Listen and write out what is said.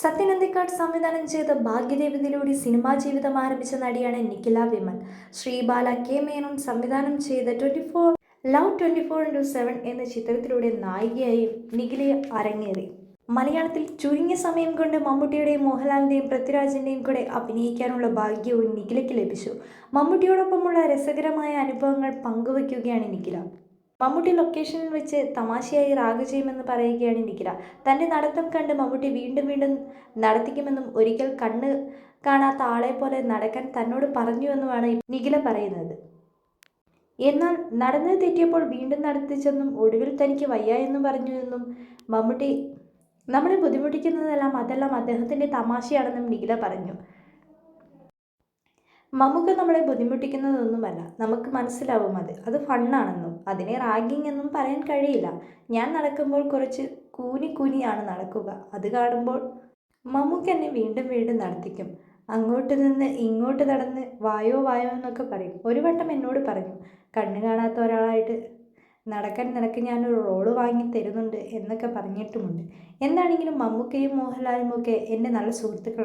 സത്യനന്ദിക്കാട് സംവിധാനം ചെയ്ത ഭാഗ്യദേവതയിലൂടെ സിനിമാ ജീവിതം ആരംഭിച്ച നടിയാണ് നിഖില വിമൽ. ശ്രീബാല കെ മേനോൻ സംവിധാനം ചെയ്ത twenty four love twenty four into seven എന്ന ചിത്രത്തിലൂടെ നായികയായും നിഖിലയെ അരങ്ങേറി. മലയാളത്തിൽ ചുരുങ്ങിയ സമയം കൊണ്ട് മമ്മൂട്ടിയുടെയും മോഹൻലാലിന്റെയും പൃഥ്വിരാജിന്റെയും കൂടെ അഭിനയിക്കാനുള്ള ഭാഗ്യവും നിഖിലയ്ക്ക് ലഭിച്ചു. മമ്മൂട്ടിയോടൊപ്പമുള്ള രസകരമായ അനുഭവങ്ങൾ പങ്കുവയ്ക്കുകയാണ് നിഖില. മമ്മൂട്ടി ലൊക്കേഷനിൽ വെച്ച് തമാശയായി റാഗ് ചെയ്യുമെന്ന് പറയുകയാണ് നിഖില. തന്റെ നടത്തം കണ്ട് മമ്മൂട്ടി വീണ്ടും വീണ്ടും നടത്തിക്കുമെന്നും ഒരിക്കൽ കണ്ണ് കാണാത്ത ആളെ പോലെ നടക്കാൻ തന്നോട് പറഞ്ഞുവെന്നുമാണ് നിഖില പറയുന്നത്. എന്നാൽ നടന്നത് തെറ്റിയപ്പോൾ വീണ്ടും നടത്തിച്ചെന്നും ഒടുവിൽ തനിക്ക് വയ്യ എന്നും പറഞ്ഞു എന്നും മമ്മൂട്ടി നമ്മളെ ബുദ്ധിമുട്ടിക്കുന്നതെല്ലാം അതെല്ലാം അദ്ദേഹത്തിന്റെ തമാശയാണെന്നും നിഖില പറഞ്ഞു. മമ്മൂക്ക നമ്മളെ ബുദ്ധിമുട്ടിക്കുന്നതൊന്നുമല്ല. നമുക്ക് മനസ്സിലാവും അത്. അത് ഫണ്ണാണെന്നും അതിനെ റാഗിങ് എന്നും പറയാൻ കഴിയില്ല. ഞാൻ നടക്കുമ്പോൾ കുറച്ച് കൂനി കൂനിയാണ് നടക്കുക. അത് കാണുമ്പോൾ മമ്മൂക്ക എന്നെ വീണ്ടും വീണ്ടും നടത്തിക്കും. അങ്ങോട്ട് നിന്ന് ഇങ്ങോട്ട് നടന്ന് വായോ വായോ എന്നൊക്കെ പറയും. ഒരു വട്ടം എന്നോട് പറഞ്ഞു കണ്ണു കാണാത്ത ഒരാളായിട്ട് നടക്കാൻ നിനക്ക് ഞാനൊരു റോൾ വാങ്ങി തരുന്നുണ്ട് എന്നൊക്കെ പറഞ്ഞിട്ടുമുണ്ട്. എന്താണെങ്കിലും മമ്മൂക്കയും മോഹൻലാലും ഒക്കെ എന്റെ നല്ല സുഹൃത്തുക്കളാണ്.